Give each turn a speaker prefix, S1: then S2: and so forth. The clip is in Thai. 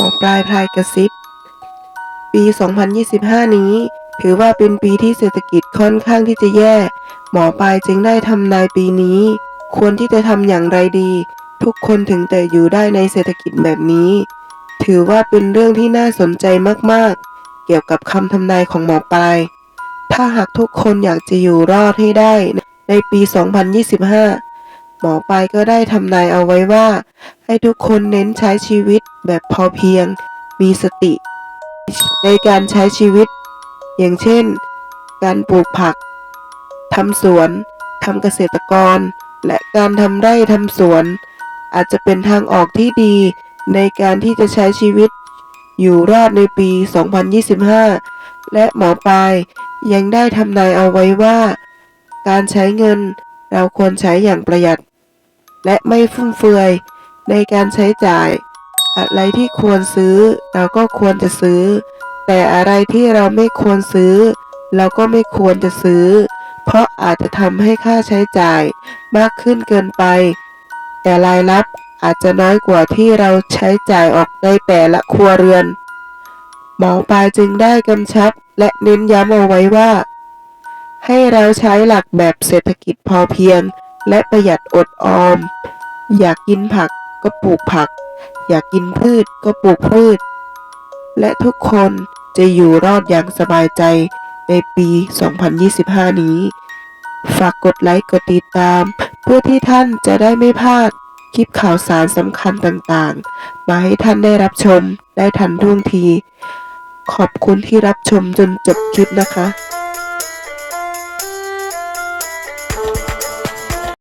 S1: มอปลายพลายกระซิบ ปี 2025 นี้ ถือว่าเป็นปีที่เศรษฐกิจค่อนข้างที่จะแย่ หมอปลายจึงได้ทำนายปีนี้ ควรที่จะทำอย่างไรดี ทุกคนถึงแต่อยู่ได้ในเศรษฐกิจแบบนี้ ถือว่าเป็นเรื่องที่น่าสนใจมากๆ เกี่ยวกับคำทำนายของหมอปลาย ถ้าหากทุกคนอยากจะอยู่รอดให้ได้ในปี 2025 หมอปลายก็ได้ทำนายเอาไว้ว่า ให้ทุกคนเน้นใช้ชีวิตแบบพอเพียง มีสติ ในการใช้ชีวิต อย่างเช่น การปลูกผักทำสวนทำเกษตรกร และการทำไร่ทำสวน อาจจะเป็นทางออกที่ดีในการที่จะใช้ชีวิต อยู่รอดในปี 2025 และหมอปลายยังได้ทำนายเอาไว้ว่า การใช้เงินเราควรใช้อย่างประหยัด และไม่ฟุ่มเฟือยในการใช้จ่าย อะไรที่ควรซื้อเราก็ควรจะซื้อ แต่อะไรที่เราไม่ควรซื้อ เราก็ไม่ควรจะซื้อ เพราะอาจจะทำให้ค่าใช้จ่ายมากขึ้นเกินไป แต่รายรับอาจจะน้อยกว่าที่เราใช้จ่ายออกในแต่ละครัวเรือน หมอปลายจึงได้กำชับและเน้นย้ำเอาไว้ว่า ให้เราใช้หลักแบบเศรษฐกิจพอเพียง และประหยัดอดออม อยากกินผักก็ปลูกผัก อยากกินพืชก็ปลูกพืช และทุกคนจะอยู่รอดอย่างสบายใจในปี 2025 นี้ ฝากกดไลค์กดติดตาม เพื่อที่ท่านจะได้ไม่พลาดคลิปข่าวสารสำคัญต่างๆ มาให้ท่านได้รับชมได้ทันท่วงที ขอบคุณที่รับชมจนจบคลิปนะคะ